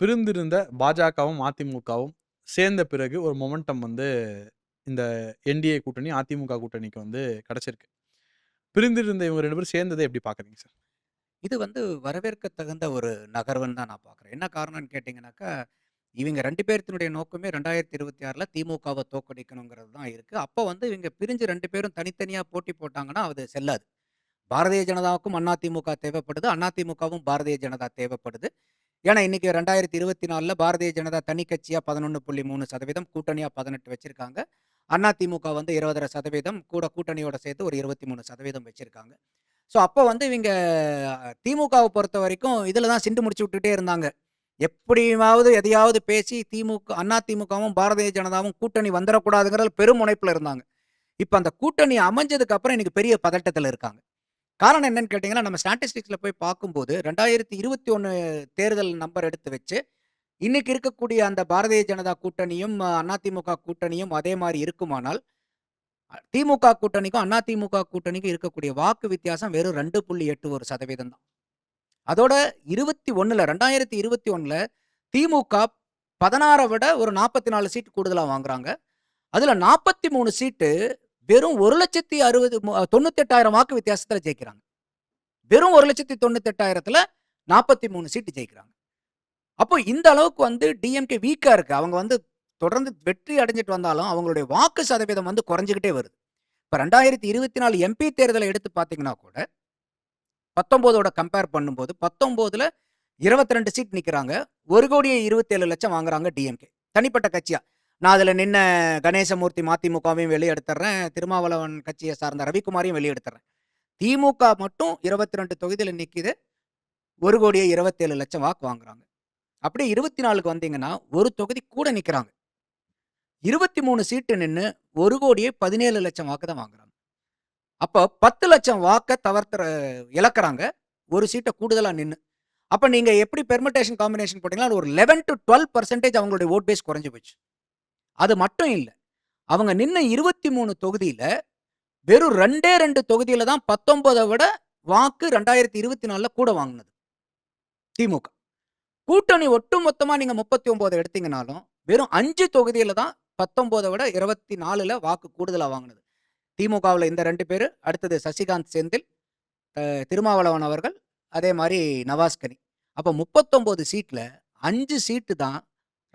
பிரிந்திருந்த பாஜகவும் அதிமுகவும் சேர்ந்த பிறகு ஒரு மொமெண்டம் வந்து இந்த என்டிஏ கூட்டணி அதிமுக கூட்டணிக்கு வந்து கிடைச்சிருக்கு. பிரிந்திருந்த இவங்க ரெண்டு பேரும் சேர்ந்ததை எப்படி பார்க்குறீங்க சார்? இது வந்து வரவேற்க தகுந்த ஒரு நகர்வுன்னு தான் நான் பார்க்குறேன். என்ன காரணம்னு கேட்டிங்கனாக்கா இவங்க ரெண்டு பேர்த்தினுடைய நோக்கமே ரெண்டாயிரத்தி இருபத்தி ஆறில் திமுகவை தோக்கடிக்கணுங்கிறது தான் இருக்குது அப்போ வந்து இவங்க பிரிஞ்சு ரெண்டு பேரும் தனித்தனியாக போட்டி போட்டாங்கன்னா அது செல்லாது. பாரதிய ஜனதாவுக்கும் அதிமுக தேவைப்படுது. அதிமுகவும் பாரதிய ஜனதா தேவைப்படுது. ஏன்னா இன்னைக்கு ரெண்டாயிரத்தி இருபத்தி நாலில் பாரதிய ஜனதா தனி கட்சியாக பதினொன்று புள்ளி மூணு சதவீதம் கூட்டணியாக பதினெட்டு வச்சுருக்காங்க. அதிமுக வந்து இருபதரை சதவீதம் கூட கூட்டணியோட சேர்த்து ஒரு இருபத்தி மூணு சதவீதம் வச்சுருக்காங்க. ஸோ அப்போ வந்து இவங்க திமுகவை பொறுத்த வரைக்கும் இதில் தான் சிண்டு முடிச்சு விட்டுட்டே இருந்தாங்க. எப்படியாவது எதையாவது பேசி திமுக அண்ணா திமுகவும் பாரதிய ஜனதாவும் கூட்டணி வந்துடக்கூடாதுங்கிறது பெரும் முனைப்பில் இருந்தாங்க. இப்போ அந்த கூட்டணி அமைஞ்சதுக்கு அப்புறம் இன்னைக்கு பெரிய பதட்டத்தில் இருக்காங்க. காரணம் என்னன்னு கேட்டிங்கன்னா நம்ம ஸ்டாட்டிஸ்டிக்ஸில் போய் பார்க்கும்போது ரெண்டாயிரத்தி இருபத்தி ஒன்று தேர்தல் நம்பர் எடுத்து வச்சு இன்னைக்கு இருக்கக்கூடிய அந்த பாரதிய ஜனதா கூட்டணியும் அதிமுக கூட்டணியும் அதே மாதிரி இருக்குமானால் திமுக கூட்டணிக்கும் அதிமுக கூட்டணிக்கும் இருக்கக்கூடிய வாக்கு வித்தியாசம் வெறும் ரெண்டு புள்ளி எட்டு ஒரு சதவீதம் தான். அதோட இருபத்தி ஒன்றில் ரெண்டாயிரத்தி இருபத்தி ஒன்றில் திமுக பதினாறை விட ஒரு நாற்பத்தி நாலு சீட் கூடுதலாக வாங்குறாங்க. அதில் நாற்பத்தி மூணு சீட்டு வெறும் ஒரு லட்சத்தி அறுபது தொண்ணூத்தெட்டாயிரம் வாக்கு வித்தியாசத்தில் ஜெயிக்கிறாங்க. வெறும் ஒரு லட்சத்தி தொண்ணூத்தெட்டாயிரத்தில் நாற்பத்தி மூணு சீட்டு ஜெயிக்கிறாங்க. அப்போ இந்த அளவுக்கு வந்து டிஎம்கே வீக்காக இருக்குது அவங்க வந்து தொடர்ந்து வெற்றி அடைஞ்சிட்டு வந்தாலும் அவங்களுடைய வாக்கு சதவீதம் வந்து குறைஞ்சிக்கிட்டே வருது. இப்போ ரெண்டாயிரத்தி இருபத்தி நாலு எம்பி தேர்தலை எடுத்து பார்த்தீங்கன்னா கூட பத்தொம்போதோட கம்பேர் பண்ணும்போது பத்தொம்போதில் இருபத்தி ரெண்டு சீட் நிற்கிறாங்க ஒரு கோடியே இருபத்தேழு லட்சம் வாங்குறாங்க டிஎம்கே தனிப்பட்ட கட்சியாக நான் அதில் நின்ன கணேசமூர்த்தி மதிமுகவையும் வெளியெடுத்துறேன் திருமாவளவன் கட்சியை சார்ந்த ரவிக்குமாரையும் வெளியெடுத்துறேன். திமுக மட்டும் இருபத்தி ரெண்டு தொகுதியில் நிற்கிது ஒரு கோடியே இருபத்தேழு லட்சம் வாக்கு வாங்குறாங்க. அப்படியே இருபத்தி நாலுக்கு வந்தீங்கன்னா ஒரு தொகுதி கூட நிற்கிறாங்க இருபத்தி மூணு சீட்டு நின்று ஒரு கோடியே பதினேழு லட்சம் வாக்கு தான் வாங்குறாங்க. அப்போ பத்து லட்சம் வாக்கை தவிர்த்துற இழக்கிறாங்க. ஒரு சீட்டை கூடுதலாக நின்று அப்போ நீங்கள் எப்படி பெர்மிட்டேஷன் காம்பினேஷன் போட்டிங்கன்னா ஒரு லெவன் டு டுவெல் பர்சன்டேஜ் அவங்களுடைய ஓட் பேஸ் குறைஞ்சி போச்சு. அது மட்டும் இல்லை. அவங்க நின்ன இருபத்தி மூணு தொகுதியில் வெறும் ரெண்டே ரெண்டு தொகுதியில் தான் பத்தொன்பதை விட வாக்கு ரெண்டாயிரத்தி இருபத்தி நாலில் கூட வாங்கினது. திமுக. கூட்டணி ஒட்டு மொத்தமாக நீங்கள் முப்பத்தி ஒம்போதை எடுத்தீங்கனாலும் வெறும் அஞ்சு தொகுதியில் தான் பத்தொம்போதை விட இருபத்தி நாலில் வாக்கு கூடுதலாக வாங்கினது. திமுகவில் இந்த ரெண்டு பேர் அடுத்தது சசிகாந்த் செந்தில் திருமாவளவன் அவர்கள் அதே மாதிரி நவாஸ்கனி. அப்போ முப்பத்தொம்போது சீட்டில் அஞ்சு சீட்டு தான்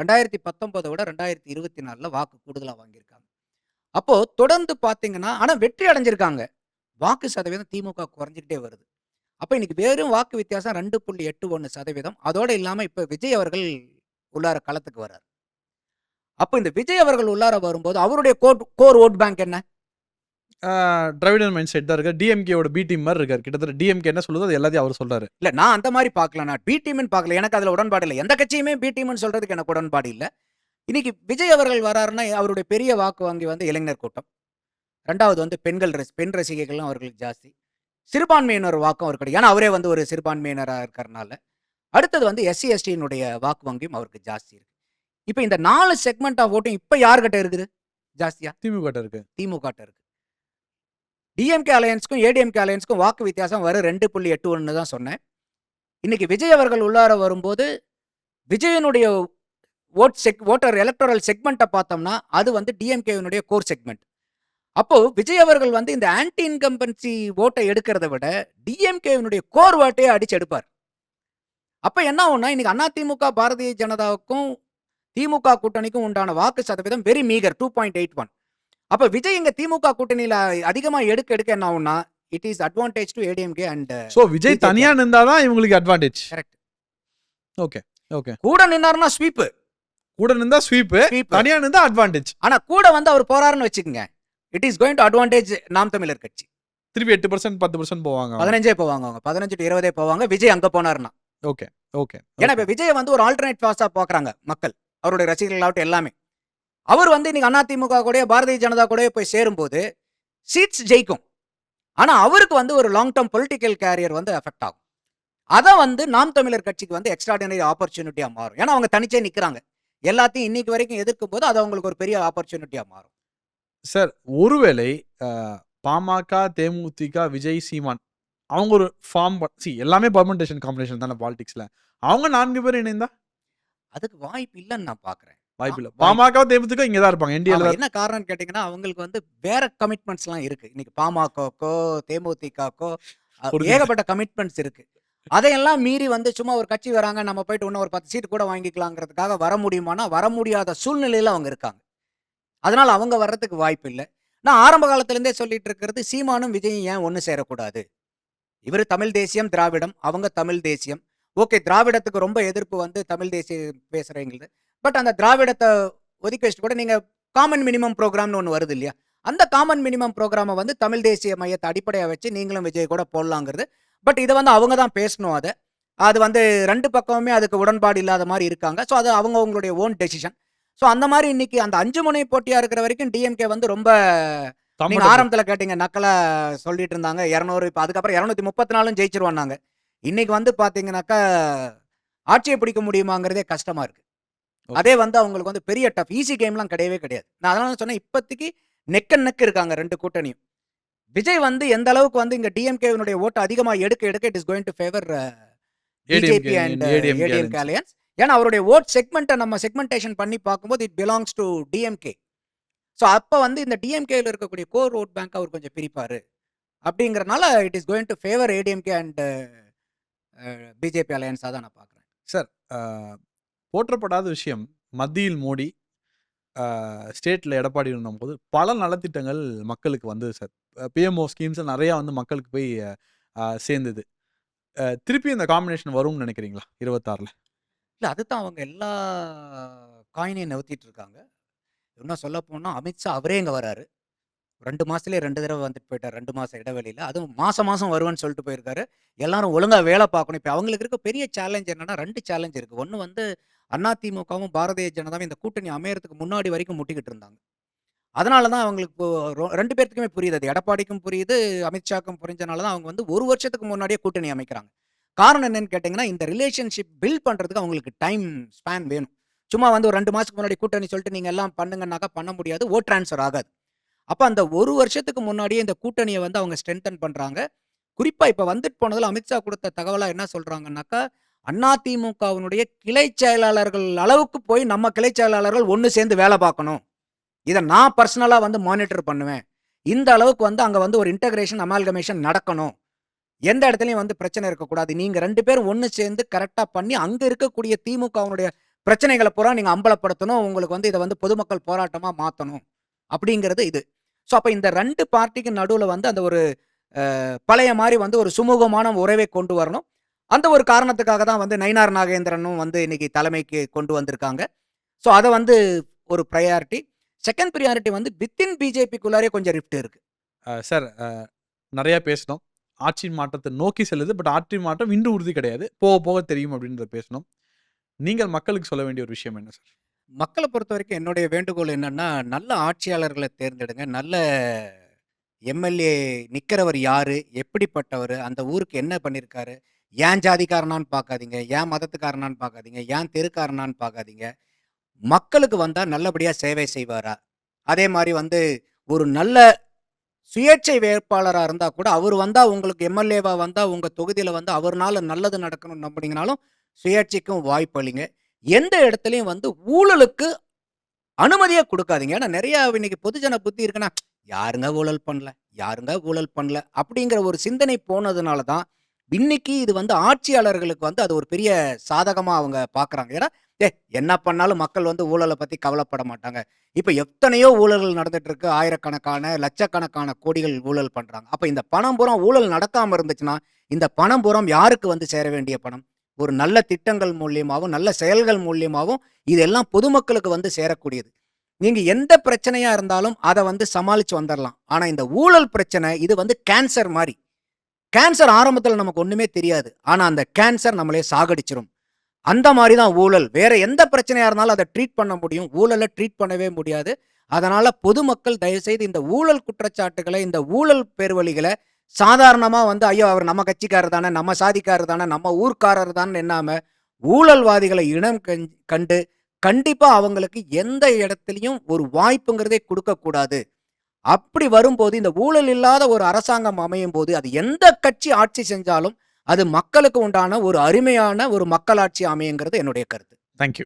ரெண்டாயிரத்தி பத்தொன்பதை விட ரெண்டாயிரத்தி இருபத்தி நாலில் வாக்கு கூடுதலாக வாங்கியிருக்காங்க. அப்போது தொடர்ந்து பார்த்தீங்கன்னா ஆனால் வெற்றி அடைஞ்சிருக்காங்க. வாக்கு சதவீதம் திமுக குறைஞ்சிக்கிட்டே வருது. அப்போ இன்னைக்கு வெறும் வாக்கு வித்தியாசம் ரெண்டு புள்ளி எட்டு ஒன்று சதவீதம். அதோடு இல்லாமல் இப்போ விஜய் அவர்கள் உள்ளார களத்துக்கு வர்றார். அப்போ இந்த விஜய் அவர்கள் உள்ளார வரும்போது அவருடைய கோர் கோர் ஓட் பேங்க் என்ன? டிராவிடன் மைண்ட் செட் தான் இருக்கு டிஎம்கேவோட பி டீம் மாதிரி இருக்காரு. கிட்டத்தட்ட டிஎம்கே என்ன சொல்லுதோ அது எல்லாத்தையும் அவர் சொல்றாரு. இல்ல நான் அந்த மாதிரி பார்க்கல. நான் பி டீம்னு பார்க்கல. எனக்கு அதுல உடன்பாடு இல்லை. எந்த கட்சியுமே பி டீம்னு சொல்றதுக்கு எனக்கு உடன்பாடு இல்லை. இன்னைக்கு விஜய் அவர்கள் வராருன்னா அவருடைய பெரிய வாக்கு வங்கி வந்து இளைஞர் கூட்டம். ரெண்டாவது வந்து பெண்கள் ரசி பெண் ரசிகைகள்லாம் அவர்களுக்கு ஜாஸ்தி. சிறுபான்மையினர் வாக்கும் அவர் கிடையாது ஏன்னா அவரே வந்து ஒரு சிறுபான்மையினராக இருக்கிறனால. அடுத்தது வந்து எஸ்சி எஸ்டியினுடைய வாக்கு வங்கியும் அவருக்கு ஜாஸ்தி இருக்கு. இப்போ இந்த நாலு செக்மெண்ட் ஆஃப் ஓட்டும் இப்போ யார்கிட்ட இருக்குது? ஜாஸ்தியா? திமுக இருக்கு. திமுக இருக்கு. டிஎம்கே அலையன்ஸ்க்கும் ஏடிஎம்கே அலையன்ஸ்க்கும் வாக்கு வித்தியாசம் வரும். ரெண்டு புள்ளி எட்டு ஒன்று தான் சொன்னேன். இன்னைக்கு விஜய் அவர்கள் உள்ளார வரும்போது விஜயனுடைய ஓட் செக் ஓட்டர் எலக்டோரல் செக்மெண்ட்டை பார்த்தோம்னா அது வந்து டிஎம்கேவினுடைய கோர் செக்மெண்ட் அப்போ விஜய் அவர்கள் வந்து இந்த ஆன்டி இன்கம்பன்சி ஓட்டை எடுக்கிறத விட டிஎம்கேவினுடைய கோர் ஓட்டையே அடிச்சு எடுப்பார். அப்போ என்ன ஆகும்னா இன்னைக்கு அதிமுக பாரதிய ஜனதாவுக்கும் திமுக கூட்டணிக்கும் உண்டான வாக்கு சதவீதம் very meagre two point eight one அப்ப விஜய் இங்க திமுக கூட்டணியில அதிகமா எடுக்க எடுக்க என்ன ஆகும்னா it is advantage to ADMK and so Vijay தனியா நின்றாதான் இவங்களுக்கு அட்வான்டேஜ் கரெக்ட் ஓகே ஓகே கூட நின்னாருன்னா ஸ்வீப் கூட நின்றா ஸ்வீப். தனியா நின்றா அட்வான்டேஜ் ஆனா கூட வந்து அவர் போறாருன்னு வச்சுக்கோங்க. It is going to advantage Naam Tamilar Katchi. திருப்பி எட்டு பர்சன்ட் பத்து பர்சன்ட் போவாங்க. பதினஞ்சே போவாங்க அவங்க. பதினஞ்சு டு இருபதே போவாங்க. விஜய் அங்க போனாருன்னா. ஓகே ஓகே ஏன்னா இப்ப விஜய் வந்து ஒரு ஆல்டர்னேட் பாஸா பாக்குறாங்க மக்கள். அவருடைய ரசிகர்களாகட்டும் எல்லாமே. அவர் வந்து இன்னைக்கு அதிமுக கூட பாரதிய ஜனதா கூட போய் சேரும்போது சீட்ஸ் ஜெயிக்கும். ஆனா அவருக்கு வந்து ஒரு லாங் டேர்ம் பொலிட்டிக்கல் கேரியர் வந்து எஃபெக்ட் ஆகும். அதை வந்து நாம் தமிழர் கட்சிக்கு வந்து எக்ஸ்ட்ராடினரி ஆப்பர்ச்சுனிட்டியா மாறும். ஏன்னா அவங்க தனிச்சே நிக்கிறாங்க. எல்லாத்தையும் இன்னைக்கு வரைக்கும் எதிர்க்கும் போது அது அவங்களுக்கு ஒரு பெரிய ஆப்பர்ச்சுனிட்டியா மாறும். சார் ஒருவேளை பாமக தேமுதிக விஜய் சீமான் அவங்க ஒரு ஃபார்ம் சி எல்லாமே பர்மெண்டேஷன் காம்பினேஷன் தானே பாலிடிக்ஸ்ல அவங்க நான்கு பேர் இணைந்தா? அதுக்கு வாய்ப்பு இல்லன்னு நான் பார்க்குறேன். வாய்ப்பு பாமக, தேமுதிக இங்க தான் இருப்பாங்க. தான் என்ன காரணம்னு கேட்டீங்கன்னா, அவங்களுக்கு வந்து வேற கமிட்மெண்ட்ஸ்லாம் இருக்கு. இன்னைக்கு பாமகக்கோ, தேமுதிகக்கோ. ஏகப்பட்ட கமிட்மெண்ட்ஸ் இருக்கு. அதையெல்லாம் மீறி வந்து சும்மா ஒரு கட்சி வராங்க, நம்ம போயிட்டு இன்னும் ஒரு 10 சீட் கூட வாங்கிக்கலாங்கிறதுக்காக வர முடியுமான்னா, வர முடியாத சூழ்நிலையில அவங்க இருக்காங்க. அதனால அவங்க வர்றதுக்கு வாய்ப்பு இல்ல. நான் ஆரம்ப காலத்திலேருந்தே சொல்லிட்டு இருக்கிறது, சீமானும், விஜயும் ஏன் ஒண்ணு சேரக்கூடாது? இவரு தமிழ் தேசியம், திராவிடம். அவங்க தமிழ் தேசியம். ஓகே திராவிடத்துக்கு ரொம்ப எதிர்ப்பு வந்து தமிழ் தேசியம் பேசுறவங்களுது. பட் அந்த திராவிடத்த ஒதுக்கி வச்சுட்டு கூட நீங்க காமன் மினிமம் புரோகிராம்னு ஒண்ணு வருது இல்லையா? அந்த காமன் மினிமம் புரோகிராம வந்து தமிழ் தேசிய மையத்த அடிப்படையா வச்சு நீங்களும் விஜய் கூட போடலாங்கிறது. பட் இத வந்து அவங்க தான் பேசணும் அத. அது வந்து 2 பக்கமுமே அதுக்கு உடன்பாடு இல்லாத மாரி இருக்காங்க. ஸோ அது அவங்க அவங்களுடைய ஓன் டெசிஷன். ஸோ அந்த மாரி இன்னைக்கு அந்த 5 முனை போட்டியா இருக்கிற வரைக்கும் டிஎம்கே வந்து ரொம்ப நீங்க. ஆரம்பத்தில கேட்டீங்க நக்கலா சொல்லிட்டு இருந்தாங்க. 200 இப்ப அதுக்கப்புறம் 234லும் ஜெயிச்சுருவோம்னாங்க. இன்னைக்கு வந்து பார்த்தீங்கன்னாக்கா, ஆட்சிய பிடிக்க முடியுமாங்கிறதே கஷ்டமா இருக்கு. அதே வந்து அவங்களுக்கு வந்து பெரிய டஃப் ஈஸி கேம்லாம் கிடையவே கிடையாது. நான் அதனால தான் சொன்னேன் இப்போதைக்கு நெக் அண்ட் நெக் இருக்காங்க 2 கூட்டணியும். விஜய் வந்து எந்த அளவுக்கு வந்து இங்க டிஎம்கேவினுடைய ஓட்ட அதிகமா எடுக்க எடுக்க it is going to favour BJP and ADMK alliance. ஏன்னா அவருடைய ஓட் செக்மெண்ட்ட நம்ம செக்மென்டேஷன் பண்ணி பார்க்கும்போது it belongs to DMK. So அப்ப வந்து இந்த டிஎம்கேல இருக்கக்கூடிய கோர் ஓட் பேங்க் அவர் கொஞ்சம் பிரிப்பாரு. அப்படிங்கிறனால it is going to favour ADMK and BJP அலையன்ஸா தான் நான் பார்க்குறேன். சார், போற்றப்படாத விஷயம் மத்தியில் மோடி, ஸ்டேட்டில் எடப்பாடி இருந்தபோது பல நலத்திட்டங்கள் மக்களுக்கு வந்தது சார். பிஎம்ஓ ஸ்கீம்ஸ் நிறையா வந்து மக்களுக்கு போய் சேர்ந்தது. திருப்பி இந்த காம்பினேஷன் வரும்னு நினைக்கிறீங்களா? இருபத்தாறில் இல்லை அதுதான் அவங்க எல்லா காயினையும் நவுத்திட்டு இருக்காங்க. இன்னும் சொல்லப்போனா அமித்ஷா அவரே இங்கே வராரு. ரெண்டு மாதத்துலேயே ரெண்டு தடவை வந்துட்டு போயிட்டார் ரெண்டு மாதம் இடைவெளியில. அதுவும் மாதம் மாதம் வருவேன்னு சொல்லிட்டு போயிருக்காரு. எல்லாரும் ஒழுங்காக வேலை பார்க்கணும். இப்போ அவங்களுக்கு இருக்க பெரிய சேலஞ்ச் என்னென்னா ரெண்டு சேலஞ்ச் இருக்குது ஒன்று வந்து அதிமுகவும், பாரதிய ஜனதாவும் இந்த கூட்டணி அமையறதுக்கு முன்னாடி வரைக்கும் முட்டிக்கிட்டு இருந்தாங்க. அதனால தான் அவங்களுக்கு ரெண்டு ரொ 2 பேத்துக்குமே புரியுது. அது எடப்பாடிக்கும் புரியுது, அமித்ஷாக்கும் புரிஞ்சனால தான் அவங்க வந்து ஒரு வருஷத்துக்கு முன்னாடியே கூட்டணி அமைக்கிறாங்க. காரணம் என்னன்னு கேட்டிங்கன்னா இந்த ரிலேஷன்ஷிப் பில்ட் பண்ணுறதுக்கு அவங்களுக்கு டைம் ஸ்பேன் வேணும். சும்மா வந்து ஒரு ரெண்டு மாதத்துக்கு முன்னாடி கூட்டணி சொல்லிட்டு நீங்கள் எல்லாம் பண்ணுங்கன்னாக்கா பண்ண முடியாது. ஓட் ட்ரான்ஸ்ஃபர் ஆகாது. அப்போ அந்த ஒரு வருஷத்துக்கு முன்னாடியே இந்த கூட்டணியை வந்து அவங்க ஸ்ட்ரென்தன் பண்ணுறாங்க குறிப்பாக இப்போ வந்துட்டு போனதில் அமித்ஷா கொடுத்த தகவலாக என்ன சொல்கிறாங்கன்னாக்கா அதிமுகவினுடைய கிளை செயலாளர்கள் அளவுக்கு போய் நம்ம கிளை செயலாளர்கள் ஒன்று சேர்ந்து வேலை பார்க்கணும். இதை நான் பர்சனலாக வந்து மானிட்டர் பண்ணுவேன். இந்த அளவுக்கு வந்து அங்கே வந்து ஒரு இன்டகிரேஷன், அமால்கமேஷன் நடக்கணும். எந்த இடத்துலையும் வந்து பிரச்சனை இருக்கக்கூடாது. நீங்கள் ரெண்டு பேரும் ஒன்று சேர்ந்து கரெக்டாக பண்ணி அங்கே இருக்கக்கூடிய திமுகவினுடைய பிரச்சனைகளை பூரா நீங்கள் அம்பலப்படுத்தணும். உங்களுக்கு வந்து இதை வந்து பொதுமக்கள் போராட்டமாக மாற்றணும் அப்படிங்கிறது இது. ஸோ அப்போ இந்த ரெண்டு பார்ட்டிக்கு நடுவில் வந்து அந்த ஒரு பழைய மாதிரி வந்து ஒரு சுமூகமான உறவை கொண்டு வரணும். அந்த ஒரு காரணத்துக்காக தான் வந்து நயினார் நாகேந்திரனும் வந்து இன்னைக்கு தலைமைக்கு கொண்டு வந்திருக்காங்க. ஸோ அத வந்து ஒரு பிரையாரிட்டி. செகண்ட் பிரையாரிட்டி வந்து வித்தின் பிஜேபிக்குள்ளாரே கொஞ்சம் ரிஃப்ட் இருக்கு. சார், நெறையா பேசினோம். ஆட்சி மாற்றத்த நோக்கி செல்லுது. பட் ஆட்சி மாற்றம் இன்று உறுதி கிடையாது. போக போக தெரியும் அப்படின்றத பேசினோம். நீங்கள் மக்களுக்கு சொல்ல வேண்டிய ஒரு விஷயம் என்ன சார்? மக்கள பொறுத்தவரைக்கும் என்னுடைய வேண்டுகோள் என்னன்னா, நல்ல ஆட்சியாளர்கள தேர்ந்தெடுங்க. நல்ல எம்எல்ஏ நிக்கிறவர் யாரு? எப்படிப்பட்டவரு? அந்த ஊருக்கு என்ன பண்ணியிருக்காரு? ஏன் ஜாதிக்காரனான்னு பார்க்காதீங்க. ஏன் மதத்துக்காரனான்னு பார்க்காதீங்க. ஏன் தெருக்காரனான்னு பார்க்காதீங்க. மக்களுக்கு வந்தால் நல்லபடியாக சேவை செய்வாரா? அதே மாதிரி வந்து ஒரு நல்ல சுயேட்சை வேட்பாளராக இருந்தால் கூட, அவர் வந்தால் உங்களுக்கு எம்எல்ஏவாக வந்தால் உங்கள் தொகுதியில் வந்து அவர்னால நல்லது நடக்கணும்னு நம்புனீங்கனாலும், சுயேட்சைக்கும் வாய்ப்பளிங்க. எந்த இடத்துலையும் வந்து ஊழலுக்கு அனுமதியே கொடுக்காதீங்க ஏன்னா நிறையா இன்னைக்கு பொதுஜன புத்தி இருக்குன்னா, யாருங்க ஊழல் பண்ணல? யாருங்க ஊழல் பண்ணல? அப்படிங்கிற ஒரு சிந்தனை போனதுனால தான், இன்னைக்கு இது வந்து ஆட்சியாளர்களுக்கு வந்து அது ஒரு பெரிய சாதகமாக அவங்க பார்க்குறாங்க. ஏன்னா, ஏ என்ன பண்ணாலும் மக்கள் வந்து ஊழலை பற்றி கவலைப்பட மாட்டாங்க." இப்போ எத்தனையோ ஊழல்கள் நடந்துட்டு இருக்கு. ஆயிரக்கணக்கான, லட்சக்கணக்கான கோடிகள் ஊழல் பண்ணுறாங்க அப்போ இந்த பணம் புறம் ஊழல் நடக்காமல் இருந்துச்சுன்னா, இந்த பணம் புறம் யாருக்கு வந்து சேர வேண்டிய பணம்? ஒரு நல்ல திட்டங்கள் மூலியமாகவும் நல்ல செயல்கள் மூலியமாகவும் இதெல்லாம் பொதுமக்களுக்கு வந்து சேரக்கூடியது. நீங்கள் எந்த பிரச்சனையாக இருந்தாலும் அதை வந்து சமாளித்து வந்துடலாம் ஆனால் இந்த ஊழல் பிரச்சனை இது வந்து கேன்சர் மாதிரி கேன்சர் ஆரம்பத்தில் நமக்கு ஒன்றுமே தெரியாது. ஆனால் அந்த கேன்சர் நம்மளே சாகடிச்சிரும் அந்த மாதிரி தான் ஊழல். வேற எந்த பிரச்சனையாக இருந்தாலும் அதை ட்ரீட் பண்ண முடியும். ஊழலை ட்ரீட் பண்ணவே முடியாது. அதனால் பொதுமக்கள் தயவுசெய்து இந்த ஊழல் குற்றச்சாட்டுகளை இந்த ஊழல் பேர்வழிகளை சாதாரணமாக வந்து, ஐயோ! அவர் நம்ம கட்சிக்காரர் தானே, நம்ம சாதிக்காரர் தானே, நம்ம ஊர்க்காரர் தானே என்னாமல் ஊழல்வாதிகளை இனம் கண் கண்டு கண்டிப்பாக அவங்களுக்கு எந்த இடத்துலையும் ஒரு வாய்ப்புங்கிறதே கொடுக்கக்கூடாது அப்படி வரும்போது இந்த ஊழல் இல்லாத ஒரு அரசாங்கம் அமையும் போது அது எந்த கட்சி ஆட்சி செஞ்சாலும், அது மக்களுக்கு உண்டான ஒரு அருமையான ஒரு மக்களாட்சி அமையுங்கிறது என்னுடைய கருத்து. Thank you.